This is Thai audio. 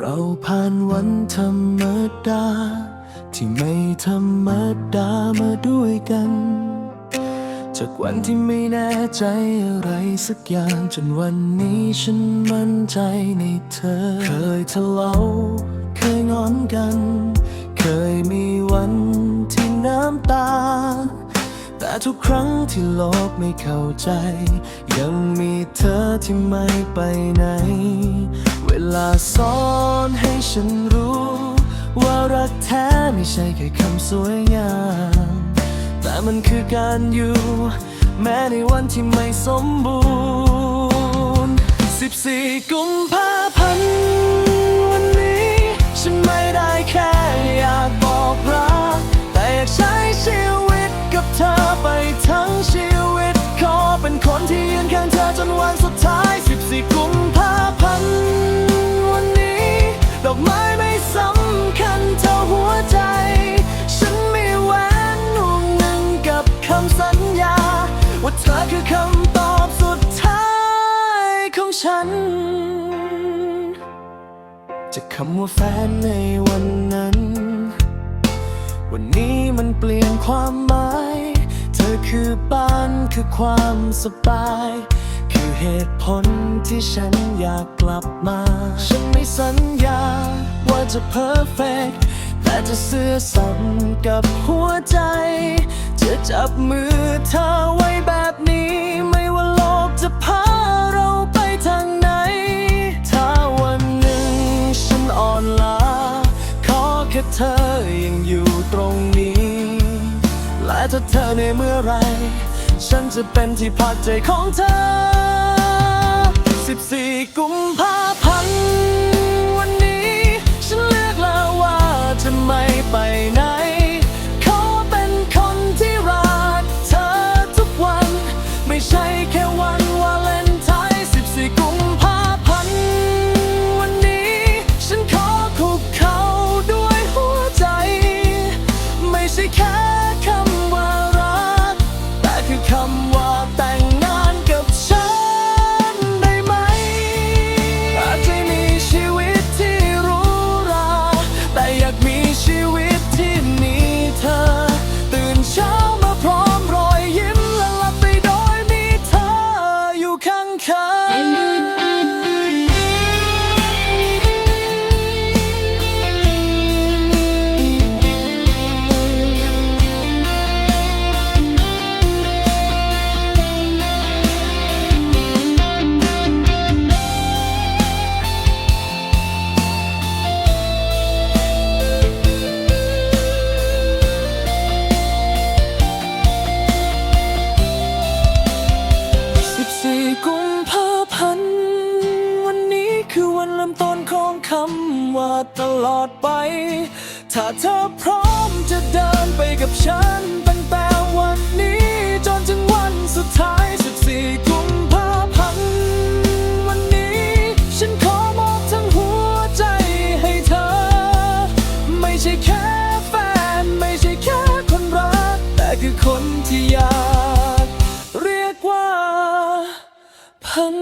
เราผ่านวันธรรมดา ที่ไม่ธรรมดามาด้วยกัน จากวันที่ไม่แน่ใจอะไรสักอย่างจนวันนี้ฉันมั่นใจในเธอ เคยทะเลาะเคยงอนกัน เคยมีวันที่น้ำตา แต่ทุกครั้งที่โลกไม่เข้าใจ ยังมีเธอที่ไม่ไปไหน ลาสอนให้ฉันรู้ ว่ารักแท้ไม่ใช่แค่คำสวยงาม แต่มันคือการอยู่ แม้ในวันที่ไม่สมบูรณ์ 14 กุมภาพันธ์วันนี้ ฉันไม่ได้แค่ ฉันจากคำว่าแฟนในวันนั้น วันนี้มันเปลี่ยนความหมาย เธอคือบ้านคือความสบาย คือเหตุผลที่ฉันอยากกลับมา ฉันไม่สัญญาว่าจะเพอร์เฟกแต่จะเสื่อสัตย์กับหัวใจ จะจับมือเธอไว้แบบนี้ ยังอยู่ตรงนี้ และถ้าเธอในเมื่อไร ฉันจะเป็นที่พักใจของเธอ ลอดไป ถ้าเธอพร้อมจะเดินไปกับฉัน ตั้งแต่วันนี้จนถึงวันสุดท้าย 14 กุมภาพันธ์วันนี้ ฉันขอมอบทั้งหัวใจให้เธอ ไม่ใช่แค่แฟน ไม่ใช่แค่คนรัก แต่คือคนที่อยาก เรียกว่าพัน